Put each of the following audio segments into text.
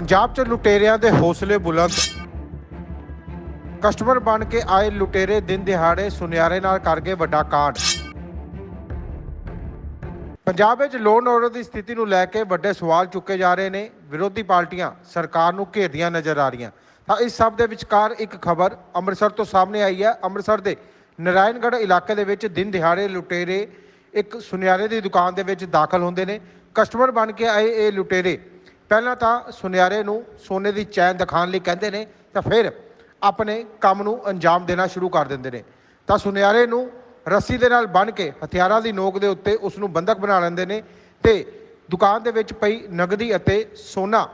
ਪੰਜਾਬ 'ਚ ਲੁਟੇਰਿਆਂ ਦੇ ਹੌਸਲੇ ਬੁਲੰਦ। ਕਸਟਮਰ ਬਣ ਕੇ ਆਏ ਲੁਟੇਰੇ ਦਿਨ ਦਿਹਾੜੇ ਸੁਨਿਆਰੇ ਨਾਲ ਕਰ ਗਏ ਵੱਡਾ ਕਾਂਡ। ਪੰਜਾਬ ਵਿੱਚ ਲੋਨ ਆਰਡਰ ਦੀ ਸਥਿਤੀ ਨੂੰ ਲੈ ਕੇ ਵੱਡੇ ਸਵਾਲ ਚੁੱਕੇ ਜਾ ਰਹੇ ਨੇ। ਵਿਰੋਧੀ ਪਾਰਟੀਆਂ ਸਰਕਾਰ ਨੂੰ ਘੇਰਦੀਆਂ ਨਜ਼ਰ ਆ ਰਹੀਆਂ। ਤਾਂ ਇਸ ਸਭ ਦੇ ਵਿਚਕਾਰ ਇੱਕ ਖਬਰ ਅੰਮ੍ਰਿਤਸਰ ਤੋਂ ਸਾਹਮਣੇ ਆਈ ਹੈ। ਅੰਮ੍ਰਿਤਸਰ ਦੇ ਨਰਾਇਣਗੜ੍ਹ ਇਲਾਕੇ ਦੇ ਵਿੱਚ ਦਿਨ ਦਿਹਾੜੇ ਲੁਟੇਰੇ ਇੱਕ ਸੁਨਿਆਰੇ ਦੀ ਦੁਕਾਨ ਦੇ ਵਿੱਚ ਦਾਖਲ ਹੁੰਦੇ ਨੇ। ਕਸਟਮਰ ਬਣ ਕੇ ਆਏ ਇਹ ਲੁਟੇਰੇ ਪਹਿਲਾਂ ਤਾਂ ਸੁਨਿਆਰੇ ਨੂੰ ਸੋਨੇ ਦੀ ਚੈਨ ਦਿਖਾਉਣ ਲਈ ਕਹਿੰਦੇ ਨੇ, ਤਾਂ ਫਿਰ ਆਪਣੇ ਕੰਮ ਨੂੰ ਅੰਜਾਮ ਦੇਣਾ ਸ਼ੁਰੂ ਕਰ ਦਿੰਦੇ ਨੇ। ਤਾਂ ਸੁਨਿਆਰੇ ਨੂੰ ਰੱਸੀ ਦੇ ਨਾਲ ਬੰਨ੍ਹ ਕੇ ਹਥਿਆਰਾਂ ਦੀ ਨੋਕ ਦੇ ਉੱਤੇ ਉਸ ਨੂੰ ਬੰਦਕ ਬਣਾ ਲੈਂਦੇ ਨੇ ਤੇ ਦੁਕਾਨ ਦੇ ਵਿੱਚ ਪਈ ਨਗਦੀ ਅਤੇ ਸੋਨਾ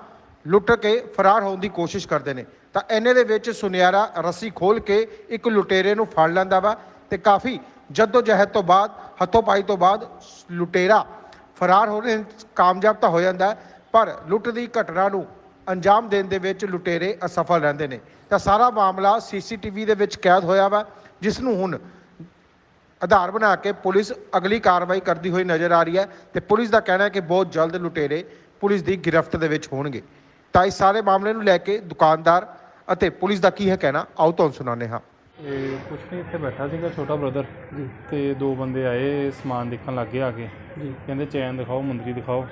ਲੁੱਟ ਕੇ ਫਰਾਰ ਹੋਣ ਦੀ ਕੋਸ਼ਿਸ਼ ਕਰਦੇ ਨੇ। ਤਾਂ ਐਨੇ ਦੇ ਵਿੱਚ ਸੁਨਿਆਰਾ ਰੱਸੀ ਖੋਲ ਕੇ ਇੱਕ ਲੁਟੇਰੇ ਨੂੰ ਫੜ ਲੈਂਦਾ ਵਾ ਤੇ ਕਾਫੀ ਜਹਿਦ ਤੋਂ ਬਾਅਦ ਹੱਥੋਂ ਪਾਈ ਤੋਂ ਬਾਅਦ ਲੁਟੇਰਾ ਫਰਾਰ ਹੋਣੇ 'ਚ ਕਾਮਯਾਬ ਤਾਂ ਹੋ ਜਾਂਦਾ ਪਰ ਲੁੱਟ ਦੀ ਘਟਨਾ ਨੂੰ ਅੰਜਾਮ ਦੇਣ ਦੇ ਵਿੱਚ ਲੁਟੇਰੇ ਅਸਫਲ ਰਹਿੰਦੇ ਨੇ। ਤਾਂ ਸਾਰਾ ਮਾਮਲਾ ਸੀਸੀਟੀਵੀ ਦੇ ਵਿੱਚ ਕੈਦ ਹੋਇਆ ਵਾ ਜਿਸ ਨੂੰ ਹੁਣ ਆਧਾਰ ਬਣਾ ਕੇ ਪੁਲਿਸ ਅਗਲੀ ਕਾਰਵਾਈ ਕਰਦੀ ਹੋਈ ਨਜ਼ਰ ਆ ਰਹੀ ਹੈ ਤੇ ਪੁਲਿਸ ਦਾ ਕਹਿਣਾ ਹੈ ਕਿ ਬਹੁਤ ਜਲਦ ਲੁਟੇਰੇ ਪੁਲਿਸ ਦੀ ਗਿਰਫਤ ਦੇ ਵਿੱਚ ਹੋਣਗੇ। ਤਾਂ ਇਸ ਸਾਰੇ ਮਾਮਲੇ ਨੂੰ ਲੈ ਕੇ ਦੁਕਾਨਦਾਰ ਅਤੇ ਪੁਲਿਸ ਦਾ ਕੀ ਹੈ ਕਹਿਣਾ ਆਓ ਤੁਹਾਨੂੰ ਸੁਣਾਉਂਦੇ ਹਾਂ। ਇਹ ਕੁਛ ਨਹੀਂ ਇੱਥੇ ਬੈਠਾ ਸੀਗਾ ਛੋਟਾ ਬ੍ਰਦਰ ਤੇ ਦੋ ਬੰਦੇ ਆਏ ਸਮਾਨ ਦੇਖਣ ਲੱਗੇ ਆ ਕੇ। ਕਹਿੰਦੇ ਚੈਨ ਦਿਖਾਓ ਮੁੰਦਰੀ ਦਿਖਾਓ।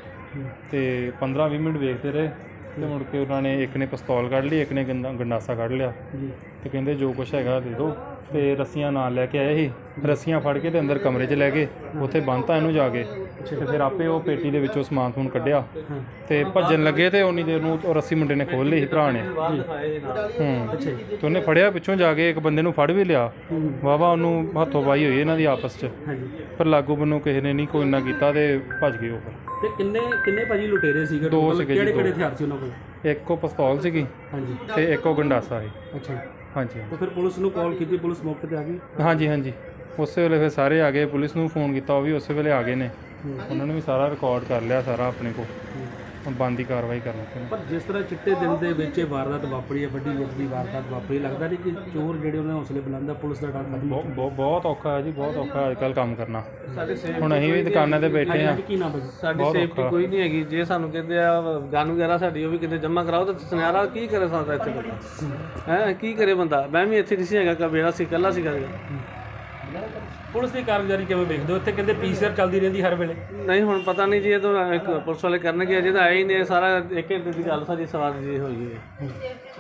ਤੇ 15-20 ਮਿੰਟ ਵੇਖਦੇ ਰਹੇ ਤੇ ਮੁੜ ਕੇ ਉਹਨਾਂ ਨੇ ਇੱਕ ਨੇ ਪਿਸਤੌਲ ਕੱਢ ਲਈ ਇੱਕ ਨੇ ਗੰਦਾ ਗੰਡਾਸਾ ਕੱਢ ਲਿਆ ਤੇ ਕਹਿੰਦੇ ਜੋ ਕੁਛ ਹੈਗਾ ਦੇ ਦਿਓ। ਤੇ ਰੱਸੀਆਂ ਨਾਲ ਲੈ ਕੇ ਆਏ ਸੀ। ਰੱਸੀਆਂ ਫੜ ਕੇ ਤੇ ਅੰਦਰ ਕਮਰੇ 'ਚ ਲੈ ਗਏ। ਉੱਥੇ ਬੰਨਤਾ ਇਹਨੂੰ ਜਾ ਕੇ। ਤੇ ਫਿਰ ਆਪੇ ਉਹ ਪੇਟੀ ਦੇ ਵਿੱਚੋਂ ਸਮਾਨ ਸਮੂਨ ਕੱਢਿਆ। ਤੇ ਭੱਜਣ ਲੱਗੇ ਤੇ ਉਨੀ ਦੇਰ ਨੂੰ ਉਹ ਰੱਸੀ ਮੁੰਡੇ ਨੇ ਖੋਲ ਲਈ ਸੀ ਭਰਾ ਨੇ। ਹੂੰ। ਤੇ ਉਹਨੇ ਫੜਿਆ ਪਿੱਛੋਂ ਜਾ ਕੇ ਇੱਕ ਬੰਦੇ ਨੂੰ ਫੜ ਵੀ ਲਿਆ। ਵਾਵਾ ਉਹਨੂੰ ਹੱਥੋਂ ਪਾਈ ਹੋਈ ਇਹਨਾਂ ਦੀ ਆਪਸ 'ਚ। ਪਰ ਲਾਗੂ ਬੰਨੂ ਕਿਸੇ ਨੇ ਨਹੀਂ ਕੋਈ ਇੰਨਾ ਕੀਤਾ ਤੇ ਭੱਜ ਗਏ ਉਹ। ਫਿਰ ਤੇ ਕਿੰਨੇ ਕਿੰਨੇ ਭਾਜੀ ਲੁਟੇਰੇ ਸੀਗੇ ਦੋ total? ਸੀਗੇ ਜੀ, ਕਿਹੜੇ ਕਿਹੜੇ ਦੋ। ਹਥਿਆਰ ਸੀ ਉਹਨਾਂ ਕੋਲ? ਇੱਕ ਪਿਸਤੌਲ ਸੀਗੀ ਹਾਂਜੀ। ਤੇ ਇੱਕ ਗੰਡਾਸਾ ਸੀ। ਅੱਛਾ। ਹਾਂਜੀ। ਤੇ ਫਿਰ ਪੁਲਿਸ ਨੂੰ ਕਾਲ ਕੀਤੀ ਪੁਲਿਸ ਮੌਕੇ ਤੇ ਆ ਗਈ? ਹਾਂਜੀ ਹਾਂਜੀ। ਉਸੇ ਵੇਲੇ ਫਿਰ ਸਾਰੇ ਆ ਗਏ ਪੁਲਿਸ ਨੂੰ ਫੋਨ ਕੀਤਾ ਉਹ ਵੀ ਉਸੇ ਵੇਲੇ ਆ ਗਏ ਨੇ। ਉਹਨਾਂ ਨੇ ਵੀ ਸਾਰਾ ਰਿਕਾਰਡ ਕਰ ਲਿਆ ਸਾਰਾ ਆਪਣੇ ਕੋਲ। ਬੰਦੀ ਕਾਰਵਾਈ ਕਰਨ ਤੇ ਪਰ ਜਿਸ ਤਰ੍ਹਾਂ ਚਿੱਟੇ ਦਿਨ ਦੇ ਵਿੱਚ ਇਹ ਵਾਰਦਾਤ ਵਾਪਰੀ ਹੈ ਵੱਡੀ ਲੁੱਟ ਦੀ ਵਾਰਦਾਤ ਵਾਪਰੀ ਲੱਗਦਾ ਨਹੀਂ ਕਿ ਚੋਰ ਜਿਹੜੇ ਉਹਨਾਂ ਹੌਸਲੇ ਬੁਲੰਦ ਆ ਪੁਲਿਸ ਦਾ ਡਰ ਖਤਮ ਹੋ ਬਹੁਤ ਬਹੁਤ ਔਖਾ ਹੈ ਜੀ ਬਹੁਤ ਔਖਾ ਅੱਜ ਕੱਲ੍ਹ ਕੰਮ ਕਰਨਾ। ਹੁਣ ਅਸੀਂ ਵੀ ਦੁਕਾਨਾਂ ਤੇ ਬੈਠੇ ਆ ਕੀ ਨਾ ਬਸ ਸਾਡੀ ਬਹੁਤ ਸੇਫਟੀ ਔਖਾ। ਕੋਈ ਨਹੀਂ ਹੈਗੀ। ਜੇ ਸਾਨੂੰ ਕਹਿੰਦੇ ਆ ਗਨ ਵਗੈਰਾ ਸਾਡੀ ਉਹ ਵੀ ਕਿਤੇ ਜਮ੍ਹਾਂ ਕਰਾਓ ਤਾਂ ਸੁਨਿਆਰਾ ਕੀ ਕਰੇ ਸਕਦਾ ਇੱਥੇ ਬੰਦਾ? ਹੈ ਕੀ ਕਰੇ ਬੰਦਾ? ਮੈਂ ਵੀ ਇੱਥੇ ਨਹੀਂ ਸੀ ਹੈਗਾ ਕਬੇੜਾ ਸੀ ਇਕੱਲਾ ਸੀ ਕਰ ਪੁਲਿਸ ਦੀ ਕਾਰਗੁਜ਼ਾਰੀ ਕਿਵੇਂ ਵੇਖਦੇ ਹੋ? ਇੱਥੇ ਕਹਿੰਦੇ ਪੀਸੀਆਰ ਚੱਲਦੀ ਰਹਿੰਦੀ ਹਰ ਵੇਲੇ। ਨਹੀਂ ਹੁਣ ਪਤਾ ਨਹੀਂ ਜੀ ਇਹ ਤਾਂ ਇੱਕ ਪੁਲਿਸ ਵਾਲੇ ਕਰਨਗੇ ਅਜੇ ਤਾਂ ਆਏ ਹੀ ਨਹੀਂ ਸਾਰਾ ਇੱਕ ਇੱਕ ਦੀ ਗੱਲ ਸਾਡੀ ਸਵਾਲ ਜੀ ਹੋਈ ਹੈ।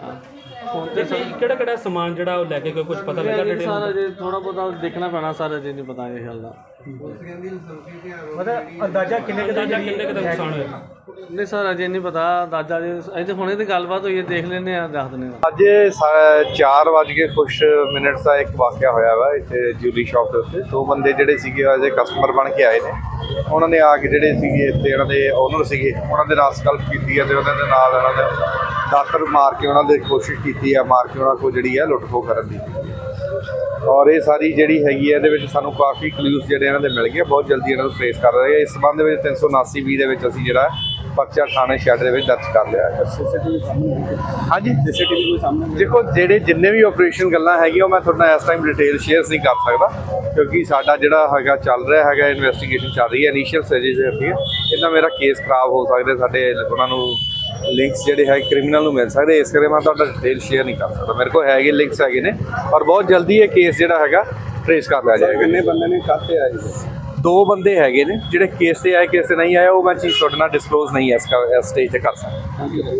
ਹਾਂ ਤੇ ਕਿਹੜਾ ਕਿਹੜਾ ਸਮਾਨ ਜਿਹੜਾ ਉਹ ਲੈ ਕੇ ਕੋਈ ਕੁਝ ਪਤਾ ਲੱਗਾ ਇਹ ਸਾਰਾ ਜੇ ਥੋੜਾ ਬਹੁਤਾ ਦੇਖਣਾ ਪੈਣਾ ਸਾਰਾ ਜੇ ਨਹੀਂ ਪਤਾ ਇਹ ਗੱਲ ਦਾ। ਮਤਲਬ ਅੰਦਾਜ਼ਾ ਕਿੰਨੇ ਕਿੰਨੇ ਕਿੰਨੇ ਕਿੰਨੇ ਨੁਕਸਾਨ ਹੋਇਆ? ਨਹੀਂ ਸਰ ਅਜੇ ਨਹੀਂ ਪਤਾ ਦਾਦਾ ਜੀ ਅਜੇ ਤਾਂ ਹੁਣੇ ਤੇ ਗੱਲਬਾਤ ਹੋਈ ਹੈ ਦੇਖ ਲੈਂਦੇ ਆ ਦੱਸ ਦਿੰਦੇ ਆ ਅੱਜ 4 ਵਜ ਕੇ ਕੁਛ ਮਿੰਟਸ ਦਾ ਇੱਕ ਵਾਕਿਆ ਹੋਇਆ ਵਾ ਇੱਥੇ ਜਿਊਲੀ ਸ਼ਾਪ ਦੇ ਉੱਤੇ। ਦੋ ਬੰਦੇ ਜਿਹੜੇ ਸੀਗੇ ਐਜ਼ ਕਸਟਮਰ ਬਣ ਕੇ ਆਏ ਨੇ। ਉਹਨਾਂ ਨੇ ਆ ਕੇ ਜਿਹੜੇ ਸੀਗੇ ਇੱਥੇ ਇਹਨਾਂ ਦੇ ਓਨਰ ਸੀਗੇ ਉਹਨਾਂ ਦੇ ਨਾਲ ਗਲਤ ਕੀਤੀ ਹੈ ਤੇ ਉਹਨਾਂ ਦੇ ਨਾਲ ਉਹਨਾਂ ਦੇ ਦਾਤਰ ਮਾਰ ਕੇ ਉਹਨਾਂ ਦੇ ਕੋਸ਼ਿਸ਼ ਕੀਤੀ ਹੈ ਮਾਰ ਕੇ ਉਹਨਾਂ ਕੋਲ ਜਿਹੜੀ ਹੈ ਲੁੱਟ ਖੋਹ ਕਰਨ ਦੀ। ਔਰ ਇਹ ਸਾਰੀ ਜਿਹੜੀ ਹੈਗੀ ਹੈ ਇਹਦੇ ਵਿੱਚ ਸਾਨੂੰ ਕਾਫੀ ਕਲੂਸ ਜਿਹੜੇ ਇਹਨਾਂ ਦੇ ਮਿਲ ਗਏ। ਬਹੁਤ ਜਲਦੀ ਇਹਨਾਂ ਨੂੰ ਟ੍ਰੇਸ ਕਰ ਰਹੇ ਇਸ ਸੰਬੰਧ ਦੇ ਵਿੱਚ 379 ਬੀ ਦੇ ਵਿੱਚ ਅਸੀਂ ਜਿਹੜਾ ਪਰਚਾ ਥਾਣੇ ਸ਼ੈਡ ਦੇ ਵਿੱਚ ਦਰਜ ਕਰ ਲਿਆ ਹੈ। ਹਾਂਜੀ। ਸੀਸੀਟੀਵੀ ਕੋਈ ਸਾਹਮਣੇ ਦੇਖੋ ਜਿਹੜੇ ਜਿੰਨੇ ਵੀ ਆਪਰੇਸ਼ਨ ਗੱਲਾਂ ਹੈਗੀਆਂ ਉਹ ਮੈਂ ਤੁਹਾਡੇ ਨਾਲ ਇਸ ਟਾਈਮ ਡਿਟੇਲ ਸ਼ੇਅਰ ਨਹੀਂ ਕਰ ਸਕਦਾ ਕਿਉਂਕਿ ਸਾਡਾ ਜਿਹੜਾ ਹੈਗਾ ਚੱਲ ਰਿਹਾ ਹੈਗਾ ਇਨਵੈਸਟੀਗੇਸ਼ਨ ਚੱਲ ਰਹੀ ਹੈ। ਇਨੀਸ਼ੀਅਲ ਸਟੇਜਸ ਹੈਗੀ ਹੈ ਇਹਦਾ ਮੇਰਾ ਕੇਸ ਖਰਾਬ ਹੋ ਸਕਦੇ ਸਾਡੇ ਉਹਨਾਂ ਨੂੰ ਲਿੰਕਸ ਜਿਹੜੇ ਹੈ ਕ੍ਰਿਮੀਨਲ ਨੂੰ ਮਿਲ ਸਕਦੇ ਇਸ ਕਰਕੇ ਮੈਂ ਤੁਹਾਡਾ ਡਿਟੇਲ ਸ਼ੇਅਰ ਨਹੀਂ ਕਰ ਸਕਦਾ। ਮੇਰੇ ਕੋਲ ਹੈਗੇ ਲਿੰਕਸ ਹੈਗੇ ਨੇ ਔਰ ਬਹੁਤ ਜਲਦੀ ਇਹ ਕੇਸ ਜਿਹੜਾ ਹੈਗਾ ਟ੍ਰੇਸ ਕਰ ਲਿਆ ਜਾਏਗਾ। ਕਿੰਨੇ ਬੰਦੇ ਨੇ ਕਾਤੇ ਆਏ ਦੋ ਬੰਦੇ ਹੈਗੇ ਨੇ ਜਿਹੜੇ ਕੇਸ ਤੇ ਆਏ ਕੇਸ ਤੇ ਨਹੀਂ ਆਏ ਉਹ ਮੈਂ ਚੀਜ਼ ਤੁਹਾਡੇ ਨਾਲ ਡਿਸਕਲੋਜ਼ ਨਹੀਂ ਇਸ ਸਟੇਜ ਤੇ ਕਰ ਸਕਦਾ।